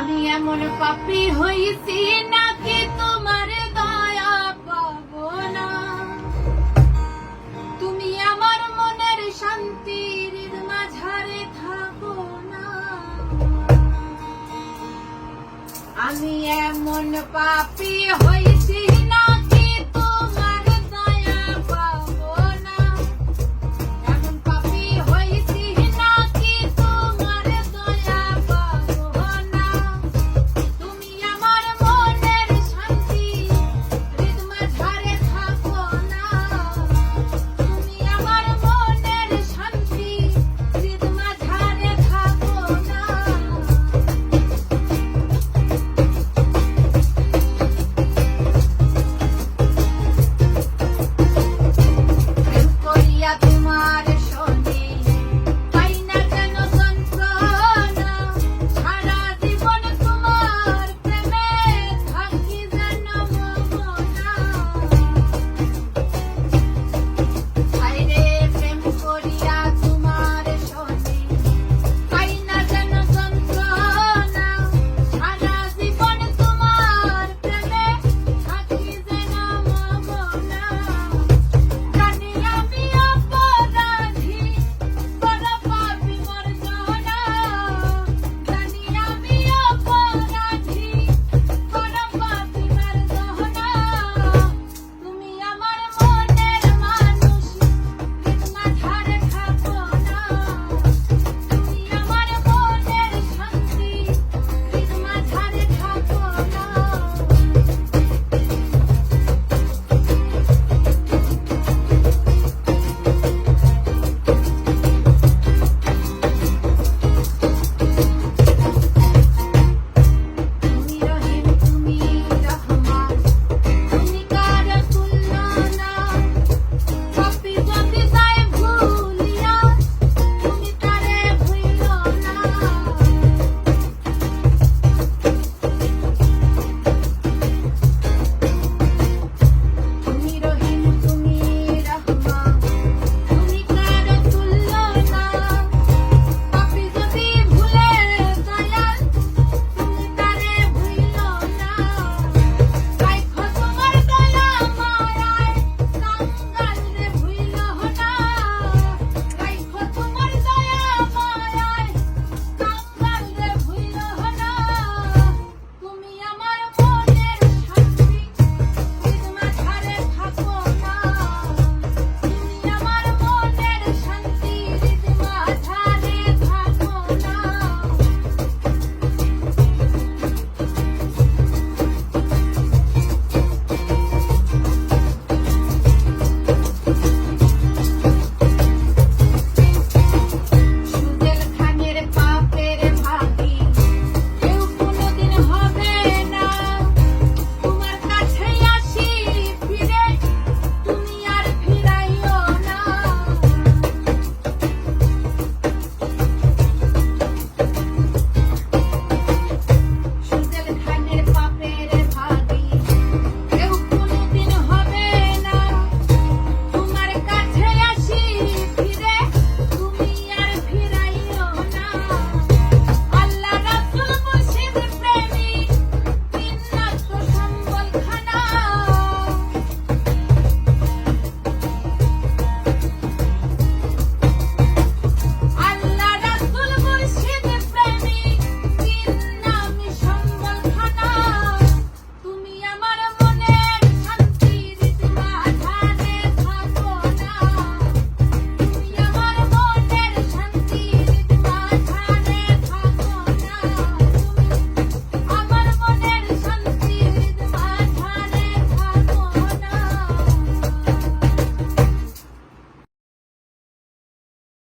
আমি এমন পাপি হয়েছি নাকি তোমার দয়া পাবো না? তুমি আমার মনের শান্তির মাঝারে থাকো না। আমি এমন পাপি হয়েছি